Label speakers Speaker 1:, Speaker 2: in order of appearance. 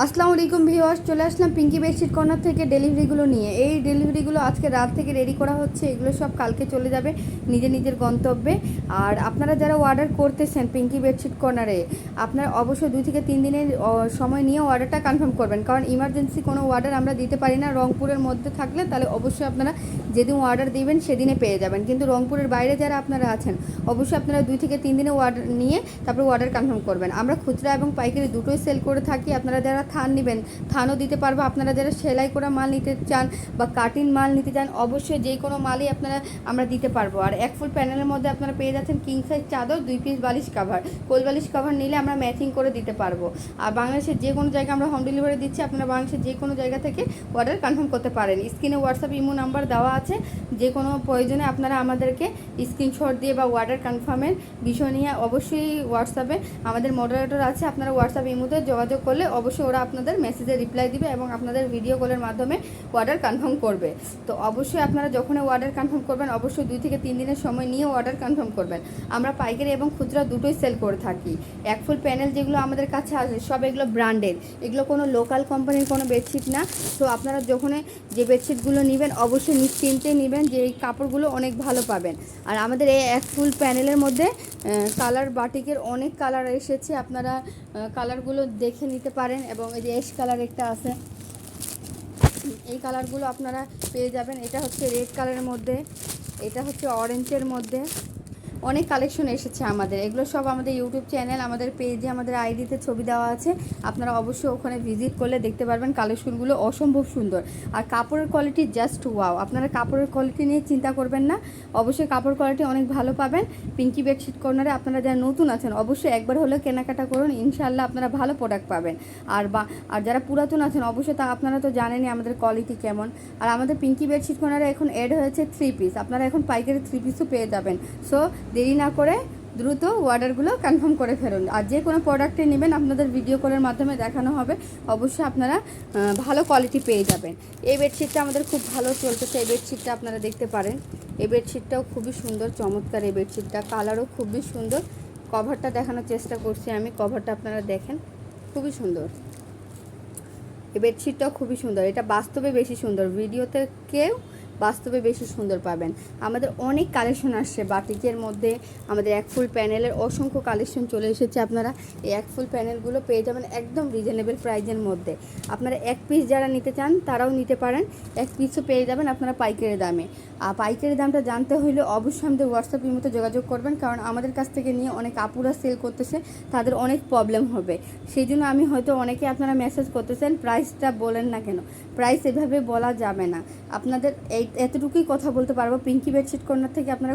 Speaker 1: আসসালামু আলাইকুম ভিউয়ার্স, চলে আসলাম পিঙ্কি বেডশিট কর্নার থেকে ডেলিভারিগুলো নিয়ে। এই ডেলিভারিগুলো আজকে রাত থেকে রেডি করা হচ্ছে, এগুলো সব কালকে চলে যাবে নিজের নিজের গন্তব্যে। আর আপনারা যারা অর্ডার করতেছেন পিঙ্কি বেডশিট কর্নারে আপনারা অবশ্যই দুই থেকে তিন দিনের সময় নিয়ে অর্ডারটা কনফার্ম করবেন। কারণ ইমার্জেন্সি কোনো অর্ডার আমরা দিতে পারি না, রংপুরের মধ্যে থাকলে, তাহলে অবশ্যই আপনারা যেদিন অর্ডার দিবেন সেদিনে পেয়ে যাবেন। কিন্তু রংপুরের বাইরে যারা আপনারা আছেন, অবশ্যই আপনারা দুই থেকে তিন দিনে অর্ডার নিয়ে তারপরে অর্ডার কনফার্ম করবেন। আমরা খুচরা এবং পাইকারি দুটোই সেল করে থাকি। আপনারা যারা থান নেবেন। থানও দিতে পারব। আপনারা যারা সেলাই করা মাল নিতে চান বা কাটিং মাল নিতে চান, অবশ্যই যে কোনো মালই আপনারা, আমরা দিতে পারব। আর এক ফুল প্যানেলের মধ্যে আপনারা পেয়ে যাচ্ছেন কিং সাইজ চাদর, দুই পিস বালিশ কাভার কোল বালিশ কাভার নিলে আমরা ম্যাচিং করে দিতে পারব। আর বাংলাদেশের যে কোনো জায়গায় আমরা হোম ডেলিভারি দিচ্ছি, আপনারা বাংলাদেশের যে কোনো জায়গা থেকে অর্ডার কনফার্ম করতে পারেন। স্ক্রিনে হোয়াটসঅ্যাপ ইমো নাম্বার দেওয়া আছে। যে কোনো প্রয়োজনে আপনারা আমাদেরকে স্ক্রিনশট দিয়ে বা অর্ডার কনফার্মের বিষয় নিয়ে অবশ্যই হোয়াটসঅ্যাপে আমাদের মডারেটর আছে। আপনারা হোয়াটসঅ্যাপ ইমোতে যোগাযোগ করলে অবশ্যই ওরা আপনাদের মেসেজে রিপ্লাই দিবে এবং আপনাদের ভিডিও কলের মাধ্যমে অর্ডার কনফার্ম করবে। তো অবশ্যই আপনারা যখন অর্ডার কনফার্ম করবেন, অবশ্যই দুই থেকে তিন দিনের সময় নিয়ে অর্ডার কনফার্ম করবেন। আমরা পাইকারি এবং খুচরা দুটোই সেল করে থাকি। এক ফুল প্যানেল যেগুলো আমাদের কাছে আসে, সব এগুলো ব্র্যান্ডেড এগুলো কোনো লোকাল কোম্পানির কোনো বেডশিট না। তো আপনারা যখন যে বেডশিটগুলো নেবেন, অবশ্যই নিশ্চিন্তে নেবেন যে এই কাপড়গুলো অনেক ভালো পাবেন। আর আমাদের এই এক ফুল প্যানেলের মধ্যে কালার বাটিকের অনেক কালার এসেছে। আপনারা কালারগুলো দেখে নিতে পারেন এবং এই যে এস কালার একটা আছে, এই কালারগুলো আপনারা পেয়ে যাবেন। এটা হচ্ছে রেড কালারের মধ্যে, এটা হচ্ছে অরেঞ্জের মধ্যে। অনেক কালেকশন এসেছে আমাদের। এগুলো সব আমাদের ইউটিউব চ্যানেল আমাদের পেজে আমাদের আইডিতে ছবি দেওয়া আছে। আপনারা অবশ্যই ওখানে ভিজিট করলে দেখতে পারবেন কালেকশনগুলো অসম্ভব সুন্দর। আর কাপড়ের কোয়ালিটি জাস্ট ওয়াও আপনারা কাপড়ের কোয়ালিটি নিয়ে চিন্তা করবেন না। অবশ্যই কাপড় কোয়ালিটি অনেক ভালো পাবেন। পিঙ্কি বেডশিট কর্নারে আপনারা যারা নতুন আছেন, অবশ্যই একবার হলেও কেনাকাটা করুন। ইনশাল্লাহ আপনারা ভালো প্রোডাক্ট পাবেন। আর বা, আর যারা পুরাতন আছেন, অবশ্যই তা আপনারা তো জানেনই আমাদের কোয়ালিটি কেমন। আর আমাদের পিঙ্কি বেডশিট কর্নারে এখন এড হয়েছে থ্রি পিস আপনারা এখন পাইকারি থ্রি পিসও পেয়ে যাবেন। সো দেরি না করে দ্রুত অর্ডারগুলো কনফার্ম করে ফেলুন। আর যে কোনো প্রোডাক্টে নেবেন, আপনাদের ভিডিও কলের মাধ্যমে দেখানো হবে, অবশ্যই আপনারা ভালো কোয়ালিটি পেয়ে যাবেন। এই বেডশিটটা আমাদের খুব ভালো চলতেছে। এই বেডশিটটা আপনারা দেখতে পারেন। এই বেডশিটটাও খুবই সুন্দর, চমৎকার এই বেডশিটটা। কালারও খুবই সুন্দর। কভারটা দেখানোর চেষ্টা করছি আমি। কভারটা আপনারা দেখেন, খুবই সুন্দর। এই বেডশিটটাও খুবই সুন্দর। এটা বাস্তবে বেশি সুন্দর। ভিডিওতে কেউ বাস্তবে বেশি সুন্দর পাবেন। আমাদের অনেক কালেকশন আসছে, বাটিকের মধ্যে আমাদের এক ফুল প্যানেলের অসংখ্য কালেকশন চলে এসেছে আপনারা। এই এক ফুল প্যানেলগুলো পেয়ে যাবেন একদম রিজনেবল প্রাইজের মধ্যে। আপনারা এক পিস যারা নিতে চান, তারাও নিতে পারেন। এক পিসও পেয়ে যাবেন আপনারা পাইকারি দামে। আর পাইকারি দামটা জানতে হলে অবশ্যই আমাদের হোয়াটসঅ্যাপের মতো যোগাযোগ করবেন, কারণ আমাদের কাছ থেকে নিয়ে অনেক আপুরা সেল করতেছে, তাদের অনেক প্রবলেম হবে। সেই জন্য আমি হয়তো অনেকে আপনারা মেসেজ করতেছেন প্রাইসটা বলেন না কেন? প্রাইস এভাবে বলা যাবে না। আপনাদের এই এতটুকুই কথা বলতে পারব। পিঙ্কি বেডশিট কর্নার থেকে আপনারা